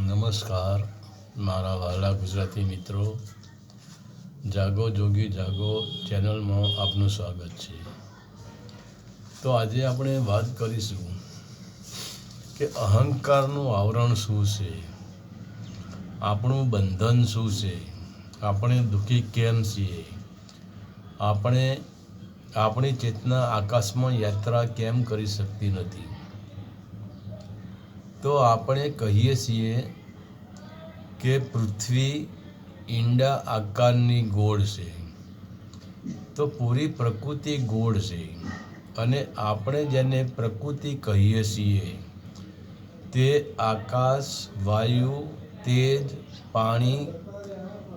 નમસ્કાર, મારા વહાલા ગુજરાતી મિત્રો. જાગો જોગી, જાગો ચેનલમાં આપનું સ્વાગત છે. તો આજે આપણે વાત કરીશું કે અહંકારનું આવરણ શું છે? આપણું બંધન શું છે? આપણે દુઃખી કેમ છીએ? આપણે આપણી ચેતના આકાશમાં યાત્રા કેમ કરી શકતી નથી? તો આપણે કહીએ છીએ કે પૃથ્વી ઈંડા આકારની ગોળ છે. તો પૂરી પ્રકૃતિ ગોળ છે અને આપણે જેને પ્રકૃતિ કહીએ છીએ તે આકાશ, વાયુ, તેજ, પાણી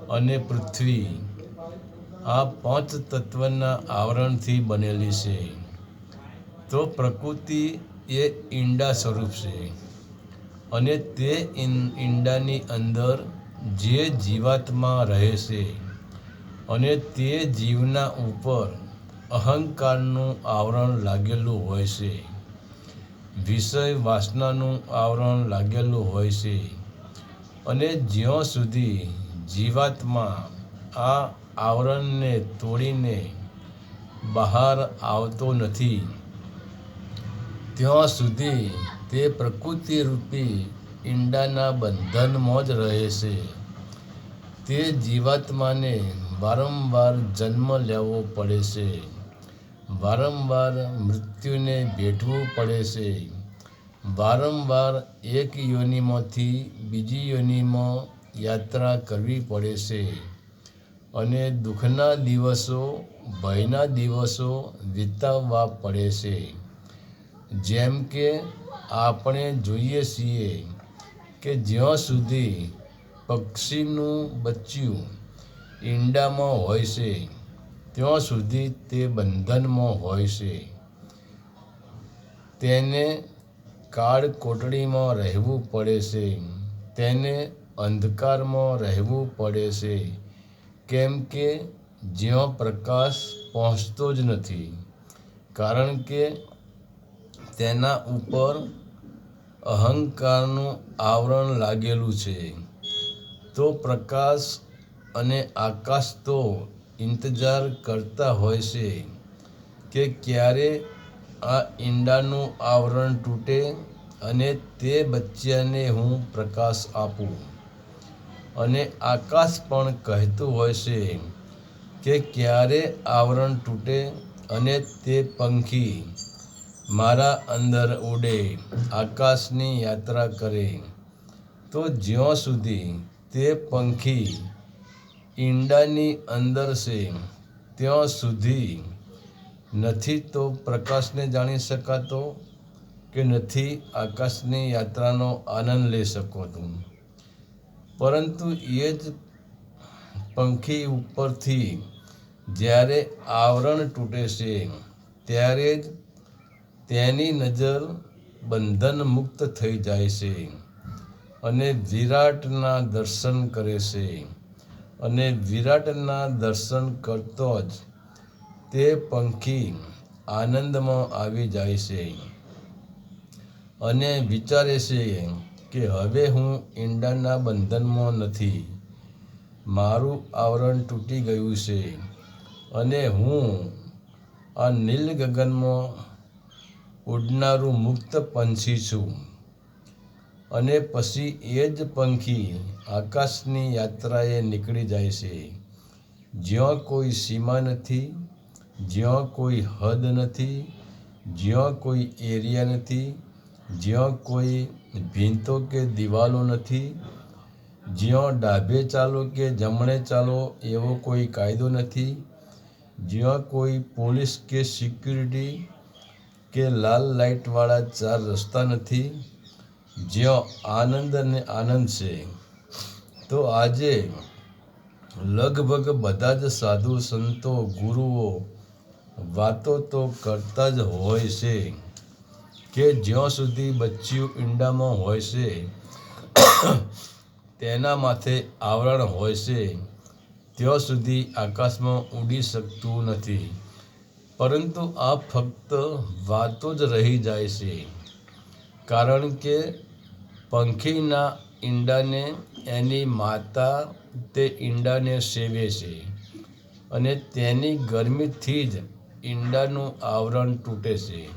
અને પૃથ્વી આ પાંચ તત્વના આવરણથી બનેલી છે. તો પ્રકૃતિ એ ઈંડા સ્વરૂપ છે. અને તે ઈંડાની અંદર જે જીવાત્મા રહે છે અને તે જીવના ઉપર અહંકારનું આવરણ લાગેલું હોય છે. વિષય વાસનાનું આવરણ લાગેલું હોય છે. અને જ્યાં સુધી જીવાત્મા આ આવરણને તોડીને બહાર આવતો નથી, ત્યાં સુધી તે પ્રકૃતિ રૂપી ઈંડાના બંધનમાં જ રહે છે. તે જીવાત્માને વારંવાર જન્મ લેવો પડે છે. વારંવાર મૃત્યુને ભેટવું પડે છે. વારંવાર એક યોનિમાંથી બીજી યોનિમાં યાત્રા કરવી પડે છે. અને દુઃખના દિવસો, ભયના દિવસો વિતાવવા પડે છે. જેમ કે આપણે જોઈએ છીએ કે જ્યાં સુધી પક્ષીનું બચ્ચું ઈંડામાં હોય છે, ત્યાં સુધી તે બંધનમાં હોય છે. તેને કાળ કોટડીમાં રહેવું પડે છે, તેને અંધકારમાં રહેવું પડે છે, કેમ કે જ્યાં પ્રકાશ પહોંચતો જ નથી. કારણ કે તેના ઉપર અહંકારનું આવરણ લાગેલું છે. તો પ્રકાશ અને આકાશ તો ઇંતજાર કરતા હોય છે કે ક્યારે આ ઈંડાનું આવરણ તૂટે અને તે બચ્ચાને હું પ્રકાશ આપું. અને આકાશ પણ કહેતું હોય છે કે ક્યારે આવરણ તૂટે અને તે પંખી મારા અંદર ઉડે, આકાશની યાત્રા કરે. તો જ્યાં સુધી તે પંખી ઈંડાની અંદર છે, ત્યાં સુધી નથી તો પ્રકાશને જાણી શકાતો કે નથી આકાશની યાત્રાનો આનંદ લઈ શકાતું. પરંતુ એ જ પંખી ઉપરથી જ્યારે આવરણ તૂટે છે, ત્યારે જ તેની નજર બંધન મુક્ત થઈ જાય છે અને વિરાટના દર્શન કરે છે અને વિરાટના દર્શન કરતો જ તે પંખી આનંદમાં આવી જાય છે અને વિચારે છે કે હવે હું ઈંડાના બંધનમાં નથી. મારું આવરણ તૂટી ગયું છે અને હું આ નીલ ગગનમાં ઉડનારું મુક્ત પંછી છું. અને પછી એ જ પંખી આકાશની યાત્રાએ નીકળી જાય છે. જ્યાં કોઈ સીમા નથી, જ્યાં કોઈ હદ નથી, જ્યાં કોઈ એરિયા નથી, જ્યાં કોઈ ભીંતો કે દિવાલો નથી, જ્યાં ડાબે ચાલો કે જમણે ચાલો એવો કોઈ કાયદો નથી, જ્યાં કોઈ પોલીસ કે સિક્યુરિટી કે લાલ લાઇટવાળા ચાર રસ્તા નથી, જ્યાં આનંદ અને આનંદ છે. તો આજે લગભગ બધા જ સાધુ સંતો, ગુરુઓ વાતો તો કરતા જ હોય છે કે જ્યાં સુધી બચ્ચિયું ઈંડામાં હોય છે, તેના માથે આવરણ હોય છે, ત્યાં સુધી આકાશમાં ઉડી શકતું નથી. પરંતુ આ ફક્ત વાતો જ રહી જાય છે. કારણ કે પંખીના ઈંડાને એની માતા તે ઈંડાને સેવે છે અને તેની ગરમીથી જ ઈંડાનું આવરણ તૂટે છે.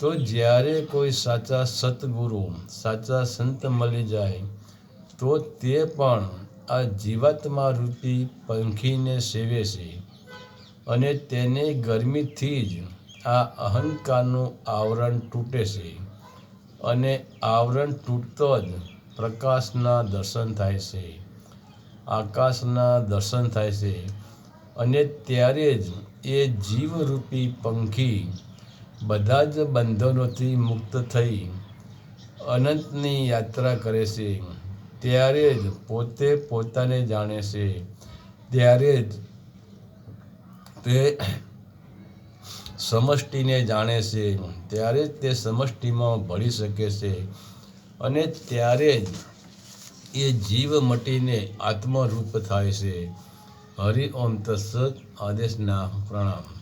તો જ્યારે કોઈ સાચા સતગુરુ, સાચા સંત મળી જાય, તો તે પણ આ જીવાત્મા રૂપી પંખીને સેવે છે. અને તેને ગરમીથી જ આ અહંકારનું આવરણ તૂટે છે. અને આવરણ તૂટતો જ પ્રકાશના દર્શન થાય છે. આકાશના દર્શન થાય છે. અને ત્યારે જ એ જીવરૂપી પંખી બધા જ બંધનોથી મુક્ત થઈ અનંતની યાત્રા કરે છે. ત્યારે જ પોતે પોતાને જાણે છે. ત્યારે જ તે સમષ્ટિને જાણે છે, ત્યારે જ તે સમષ્ટિમાં ભળી શકે છે અને ત્યારે જ એ જીવ મટીને આત્મરૂપ થાય છે. હરિ ઓમ તત્સત આદેશના પ્રણામ.